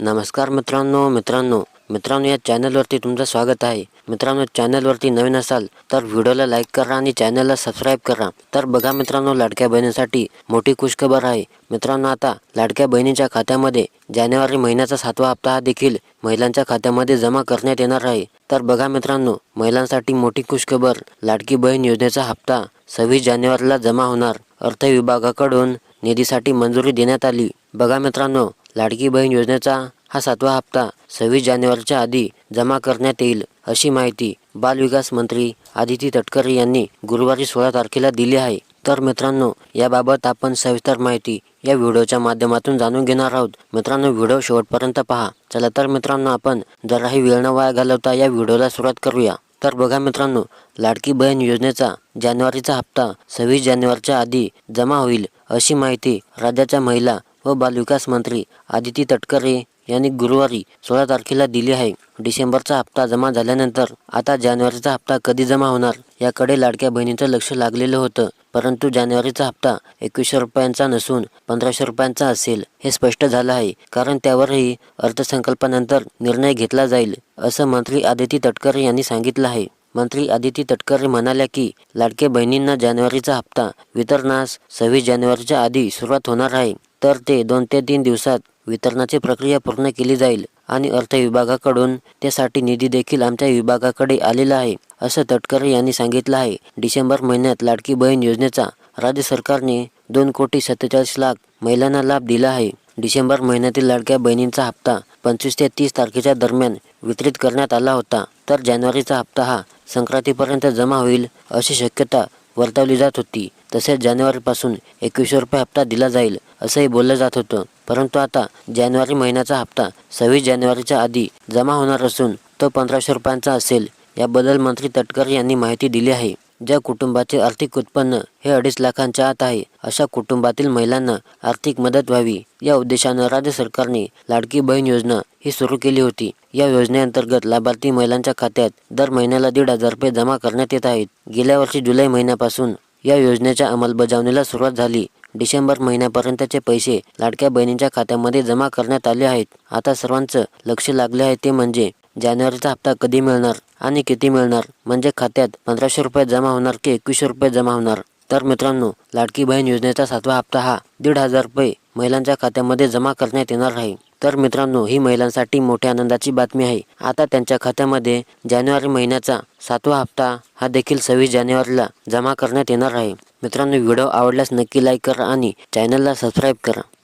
नमस्कार मित्रांनो मित्रांनो. मित्रांनो या चॅनलवरती तुमचं स्वागत आहे. मित्रांनो चॅनलवरती नवीन असाल तर व्हिडिओला लाईक करा आणि चॅनलला सबस्क्राईब करा. तर बघा मित्रांनो लाडक्या बहिणीसाठी मोठी खुशखबर आहे. मित्रांनो आता लाडक्या बहिणीच्या खात्यामध्ये जानेवारी महिन्याचा सातवा हप्ता हा देखील महिलांच्या खात्यामध्ये जमा करण्यात येणार आहे. तर बघा मित्रांनो महिलांसाठी मोठी खुशखबर लाडकी बहीण योजनेचा हप्ता सव्वीस जानेवारीला जमा होणार. अर्थ विभागाकडून निधीसाठी मंजुरी देण्यात आली. बघा मित्रांनो लाडकी बहीण योजनेचा हा सातवा हप्ता सव्वीस जानेवारीच्या आधी जमा करण्यात येईल अशी माहिती बालविकास मंत्री आदिती तटकरे यांनी गुरुवारी सोळा तारखेला दिली आहे. तर मित्रांनो याबाबत आपण सविस्तर माहिती या व्हिडिओच्या माध्यमातून जाणून घेणार आहोत. मित्रांनो व्हिडिओ शेवटपर्यंत पहा. चला तर मित्रांनो आपण जराही वेळ न वाया घालवता या व्हिडिओला सुरुवात करूया. तर बघा मित्रांनो लाडकी बहीण योजनेचा जानेवारीचा हप्ता सव्वीस जानेवारीच्या आधी जमा होईल अशी माहिती राज्याच्या महिला व बालविकास मंत्री आदिती तटकरे यांनी गुरुवारी सोळा तारखेला दिली आहे. डिसेंबरचा हप्ता जमा झाल्यानंतर आता जानेवारीचा हप्ता कधी जमा होणार याकडे लाडक्या बहिणीचं लक्ष लागलेलं होतं. परंतु जानेवारीचा हप्ता एकवीसशे रुपयांचा नसून पंधराशे रुपयांचा असेल हे स्पष्ट झालं आहे. कारण त्यावरही अर्थसंकल्पानंतर निर्णय घेतला जाईल असं मंत्री आदिती तटकरे यांनी सांगितलं आहे. मंत्री आदिती तटकरे म्हणाल्या की लाडक्या बहिणींना जानेवारीचा हप्ता वितरणास सव्वीस जानेवारीच्या आधी सुरुवात होणार आहे. तर ते दोन ते तीन दिवसात वितरणाची प्रक्रिया पूर्ण केली जाईल आणि अर्थ विभागाकडून त्यासाठी निधी देखील आमच्या विभागाकडे आलेला आहे असं तटकरे यांनी सांगितलं आहे. डिसेंबर महिन्यात लाडकी बहीण योजनेचा राज्य सरकारने दोन कोटी सत्तेचाळीस लाख महिलांना लाभ दिला आहे. डिसेंबर महिन्यातील लाडक्या बहिणींचा हप्ता पंचवीस ते तीस तारखेच्या दरम्यान वितरित करण्यात आला होता. तर जानेवारीचा हप्ता हा संक्रांतीपर्यंत जमा होईल अशी शक्यता वर्तवली जात होती. तसेच जानेवारीपासून एकवीसशे रुपये हप्ता दिला जाईल असंही बोललं जात होतं. परंतु आता जानेवारी महिन्याचा हप्ता सव्वीस जानेवारीच्या आधी जमा होणार असून तो पंधराशे रुपयांचा असेल याबद्दल मंत्री तटकरे यांनी माहिती दिली आहे. ज्या कुटुंबाचे आर्थिक उत्पन्न हे अडीच लाखांच्या आत आहे अशा कुटुंबातील महिलांना आर्थिक मदत व्हावी या उद्देशानं राज्य सरकारने लाडकी बहीण योजना ही सुरू केली होती. या योजनेअंतर्गत लाभार्थी महिलांच्या खात्यात दर महिन्याला दीड हजार रुपये जमा करण्यात येत आहेत. गेल्या वर्षी जुलै महिन्यापासून या योजनेच्या अंमलबजावणीला सुरुवात झाली. डिसेंबर महिन्यापर्यंतचे पैसे लाडक्या बहिणींच्या खात्यामध्ये जमा करण्यात आले आहेत. आता सर्वांचं लक्ष लागले आहे ते म्हणजे जानेवारीचा हप्ता कधी मिळणार आणि किती मिळणार? म्हणजे खात्यात पंधराशे रुपये जमा होणार की एकवीसशे रुपये जमा होणार? तर मित्रांनो लाडकी बहीण योजनेचा सातवा हप्ता हा दीड हजार रुपये महिलांच्या खात्यामध्ये जमा करण्यात येणार आहे. तर मित्रांनो ही महिलांसाठी मोठ्या आनंदाची बातमी आहे. आता त्यांच्या खात्यामध्ये जानेवारी महिन्याचा सातवा हप्ता हा देखील सव्वीस जानेवारीला जमा करण्यात येणार आहे. मित्रांनो व्हिडिओ आवडल्यास नक्की लाईक करा आणि चॅनलला सबस्क्राईब करा.